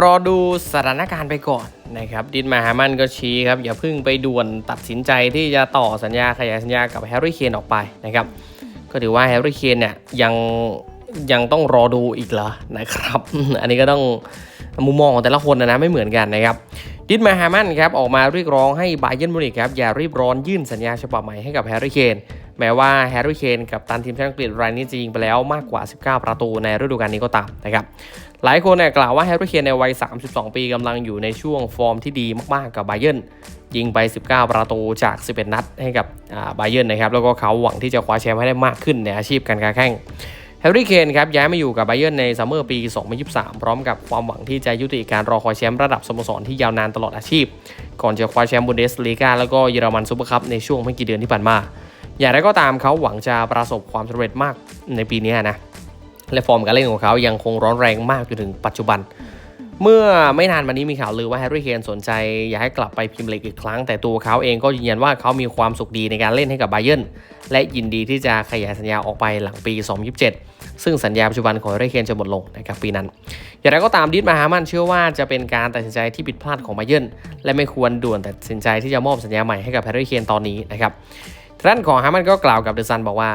รอดูสถานการณ์ไปก่อนนะครับดินมาฮามันก็ชี้ครับ อย่าเพิ่งไปด่วนตัดสินใจที่จะต่อสัญญาขยายสัญญากับแฮร์รี่เคนออกไปนะครับก็ถือว่าแฮร์รี่เคนเนี่ยยังยังต้องรอดูอีกเหรอนะครับ อันนี้ก็ต้องมุมมองของแต่ละคนนะนะไม่เหมือนกันนะครับดินมาฮามันครับออกมาเรียกร้องให้บาเยิร์นมูนิกครับอย่ารีบร้อนยื่นสัญญาฉบับใหม่ให้กับแฮร์รี่เคน แม้ว่าแฮร์รี่เคนกับตันทีมชาติอังกฤษรายนี้จะยิงไปแล้วมากกว่า 19 ประตูในฤดูกาลนี้ก็ตามนะครับหลายคนเนี่ยกล่าวว่าแฮร์รี่เคนในวัย 32 ปีกำลังอยู่ในช่วงฟอร์มที่ดีมากๆกับไบเยนยิงไป 19 ประตูจาก 11 นัดให้กับไบเยนนะครับแล้วก็เขาหวังที่จะคว้าแชมป์ให้ได้มากขึ้นในอาชีพการค้าแข่งแฮร์รี่เคนครับย้ายมาอยู่กับไบเยนในซัมเมอร์ปี 2023 พร้อมกับความหวังที่จะยุติการรอคอยแชมป์ระดับสโมสรที่ยาวนานตลอดอาชีพ ก่อนจะคว้าแชมป์บุนเดสลีกาแล้วก็เยอรมันซูเปอร์คัพในช่วงไม่กี่เดือนที่ผ่านมา อย่างไรก็ตามเขาหวังจะประสบความสำเร็จมากในปีนี้นะ และฟอร์มการเล่นของเขายังคงร้อนแรงมากจนถึงปัจจุบัน เมื่อไม่นานมานี้มีข่าวลือว่าแฮร์รี่เคนสนใจ อยากให้กลับไปพรีเมียร์ลีกอีกครั้ง แต่ตัวเขาเองก็ยืนยันว่าเขามีความสุขดีในการเล่นให้กับไบเยนและยินดีที่จะขยายสัญญาออกไปหลังปี 2027 ซึ่งสัญญาปัจจุบันของแฮร์รี่เคนจะหมดลงนะครับปีนั้น อย่างไรก็ตามดิสมาฮามันเชื่อว่าจะเป็นการตัดสินใจที่ผิดพลาดของไบเยนและไม่ควรด่วนตัดสินใจที่จะมอบสัญญาใหม่ให้กับแฮร์รี่เคนตอนนี้นะครับ ท่านของฮามันก็กล่าวกับเดอะซันบอกว่า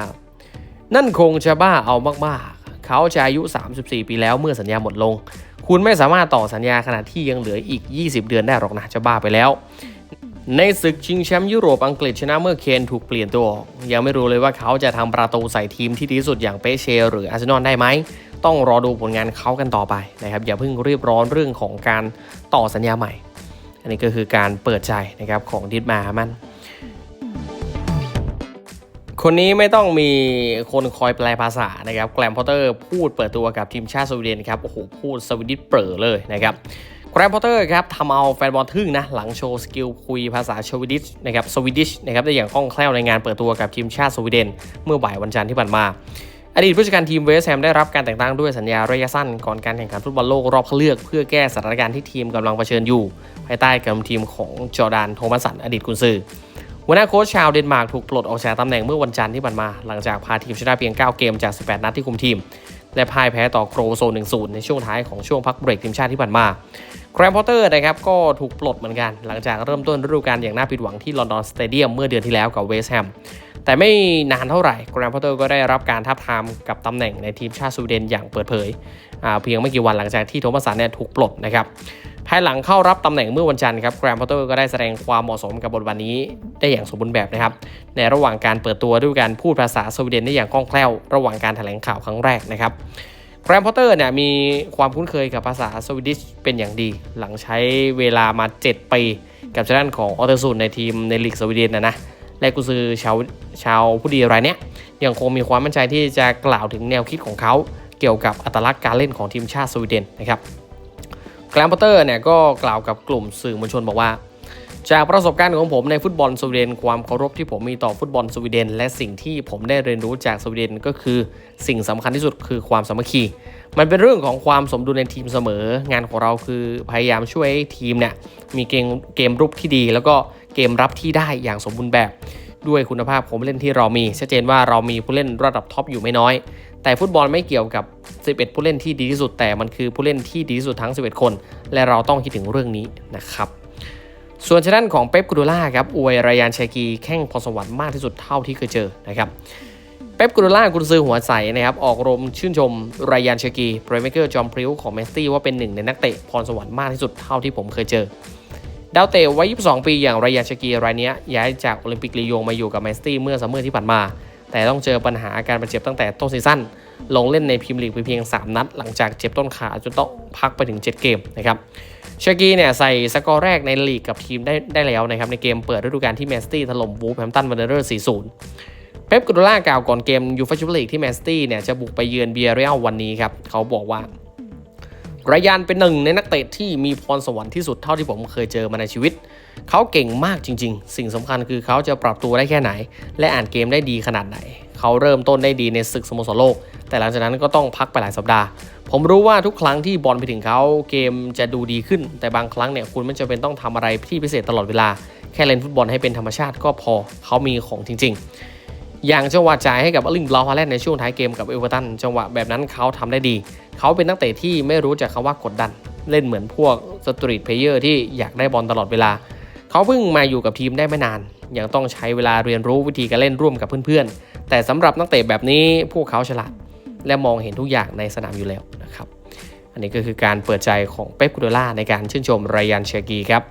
นั่นคงจะบ้าเอามากๆ เขาจะอายุ 34 ปีแล้วเมื่อสัญญาหมดลง คุณไม่สามารถต่อสัญญาขณะที่ยังเหลืออีก 20 เดือนได้หรอกนะจะบ้าไปแล้ว ในศึกชิงแชมป์ยุโรปอังกฤษชนะเมื่อเคนถูกเปลี่ยนตัวออกยังไม่รู้เลยว่าเขาจะทำประตูใส่ทีมที่ดีที่สุดอย่างเปเชหรืออาร์เซนอลได้ไหมต้องรอดูผลงานเขากันต่อไปนะครับอย่าเพิ่งรีบร้อนเรื่องของการต่อสัญญาใหม่ อันนี้ก็คือการเปิดใจนะครับของดิดมามัน คนนี้ไม่ต้องมีคนคอยแปลภาษานะครับแกรมพอตเตอร์พูดเปิดตัวกับทีมชาติสวีเดนครับโอ้โหพูดสวีดิชเปรอเลยนะครับแกรมพอตเตอร์ครับทำเอาแฟนบอลทึ่งนะหลังโชว์สกิลคุยภาษาสวีดิชนะครับสวีดิชนะครับได้อย่างคล่องแคล่วในงานเปิดตัวกับทีมชาติสวีเดน เมื่อบ่ายวันจันทร์ที่ผ่านมา อดีตผู้จัดการทีมเวสแฮมได้รับการแต่งตั้งด้วยสัญญาระยะสั้นก่อนการแข่งขันฟุตบอลโลกรอบคัดเลือก เพื่อแก้สถานการณ์ที่ทีมกำลังเผชิญอยู่ ภายใต้การคุมทีมของจอร์แดนโทมัสสันอดีตกุนซือ หัวหน้าโค้ชชาวเดนมาร์กถูกปลดออกจากตำแหน่งเมื่อวันจันทร์ที่ผ่านมา หลังจากพาทีมชนะเพียง 9 เกมจาก 18 นัดที่คุมทีม และพ่ายแพ้ต่อโครโซน1-0 ในช่วงท้ายของช่วงพักเบรกทีมชาติที่ผ่านมาแกรมพอตเตอร์นะครับก็ถูกปลดเหมือนกัน หลังจากเริ่มต้นฤดูกาลอย่างน่าผิดหวังที่ลอนดอนสเตเดียมเมื่อเดือนที่แล้วกับเวสต์แฮมแต่ไม่นานเท่าไหร่แกรมพอตเตอร์ก็ได้รับการทับทามกับตำแหน่งในทีมชาติสวีเดนอย่างเปิดเผย เพียงไม่กี่วันหลังจากที่โทมัสสันเนี่ยถูกปลดนะครับ ภายหลังเข้ารับตำแหน่งเมื่อวันจันทร์ครับแกรมพอตเตอร์ก็ได้แสดงความเหมาะสมกับบทบาทนี้ได้อย่างสมบูรณ์แบบนะครับ ในระหว่างการเปิดตัวด้วยการพูดภาษาสวีเดนได้อย่างคล่องแคล่ว ระหว่างการแถลงข่าวครั้งแรกนะครับแกรมพอตเตอร์เนี่ยมีความคุ้นเคยกับภาษาสวีดิชเป็นอย่างดี หลังใช้เวลามา 7 ปีกับชาด้านของออเตอร์ซูนในทีมในลีกสวีเดนนะนะและกุซือชาวชาวผู้ดีรายเนี้ยยังคงมีความมั่นใจที่จะกล่าวถึงแนวคิดของเขา เกี่ยวกับอัตลักษณ์การเล่นของทีมชาติสวีเดนนะครับ แกรมพอตเตอร์เนี่ยก็กล่าวกับกลุ่มสื่อมวลชนบอกว่า จากประสบการณ์ของผมในฟุตบอลสวีเดน ความเคารพที่ผมมีต่อฟุตบอลสวีเดน และสิ่งที่ผมได้เรียนรู้จากสวีเดนก็คือสิ่งสำคัญที่สุดคือความสามัคคี มันเป็นเรื่องของความสมดุลในทีมเสมอ งานของเราคือพยายามช่วยทีมเนี่ยมีเกมเกมรุกที่ดี แล้วก็เกมรับที่ได้อย่างสมบูรณ์แบบ ด้วยคุณภาพของผู้เล่นที่เรามีชัดเจนว่าเรามีผู้เล่นระดับท็อปอยู่ไม่น้อย แต่ฟุตบอลไม่เกี่ยวกับ 11 ผู้เล่นที่ดีที่สุดแต่มันคือผู้เล่นที่ดีที่สุดทั้ง 11 คน และเราต้องคิดถึงเรื่องนี้นะครับ ส่วนชด้นของเป๊ปกูโดล่าครับอวยรายานชากีแข่งพรสวรรค์มากที่สุดเท่าที่เคยเจอนะครับเป๊ปกูโดล่ากุนซือหัวใสนะครับออกรมชื่นชมรายานชากีเพลย์เมเกอร์จอมพริ้วของแมสตี้ว่าเป็นหนึ่งในนักเตะพรสวรรค์มากที่สุดเท่าที่ผมเคยเจอดาวเตะวัย 22 ปีอย่างรายานชากีรายนี้ย้ายจากโอลิมปิกลียงมาอยู่กับแมนสตี้เมื่อซัมเมอร์ที่ผ่านมา แต่ต้องเจอปัญหาการบาดเจ็บตั้งแต่ต้นซีซั่นลงเล่นในพรีเมียร์ลีกไปเพียง 3 นัด หลังจากเจ็บต้นขาจนต้องพักไปถึง 7 เกมนะครับเชากีเนี่ยใส่สกอร์แรกในลีกกับทีมได้ได้แล้วนะครับในเกมเปิดฤดูกาลที่แมนสตี้ถล่มวูฟแฮมตันวันเดอร์4-0เป๊ปกุดล่ากล่าวก่อนเกมยูฟ่าแชมเปี้ยนลีกที่แมนสตี้เนี่ยจะบุกไปเยือนเบียร์เรียลวันนี้ครับ เขาบอกว่า รายานเป็นหนึ่งในนักเตะที่มีพรสวรรค์ที่สุดเท่าที่ผมเคยเจอมาในชีวิต เขาเก่งมากจริง ๆ สิ่งสำคัญคือเขาจะปรับตัวได้แค่ไหน และอ่านเกมได้ดีขนาดไหน เขาเริ่มต้นได้ดีในศึกสโมสรโลก แต่หลังจากนั้นก็ต้องพักไปหลายสัปดาห์ ผมรู้ว่าทุกครั้งที่บอลไปถึงเขาเกมจะดูดีขึ้น แต่บางครั้งเนี่ยคุณไม่จำเป็นต้องทำอะไรที่พิเศษตลอดเวลา แค่เล่นฟุตบอลให้เป็นธรรมชาติก็พอ เขามีของจริง ๆ อย่างจังหวะจ่ายให้กับอลิงบลาวฮาแลนด์ในช่วงท้ายเกมกับเอเวอร์ตันจังหวะแบบนั้นเขาทำได้ดี เขาเป็นนักเตะที่ไม่รู้จักคำว่ากดดัน เล่นเหมือนพวกสตรีทเพลเยอร์ที่อยากได้บอลตลอดเวลา เขาเพิ่งมาอยู่กับทีมได้ไม่นาน ยังต้องใช้เวลาเรียนรู้วิธีการเล่นร่วมกับเพื่อนๆ แต่สำหรับนักเตะแบบนี้พวกเขาฉลาด และมองเห็นทุกอย่างในสนามอยู่แล้วนะครับ อันนี้ก็คือการเปิดใจของเป๊ปกูโดล่าในการชื่นชมไรยันเชกีครับ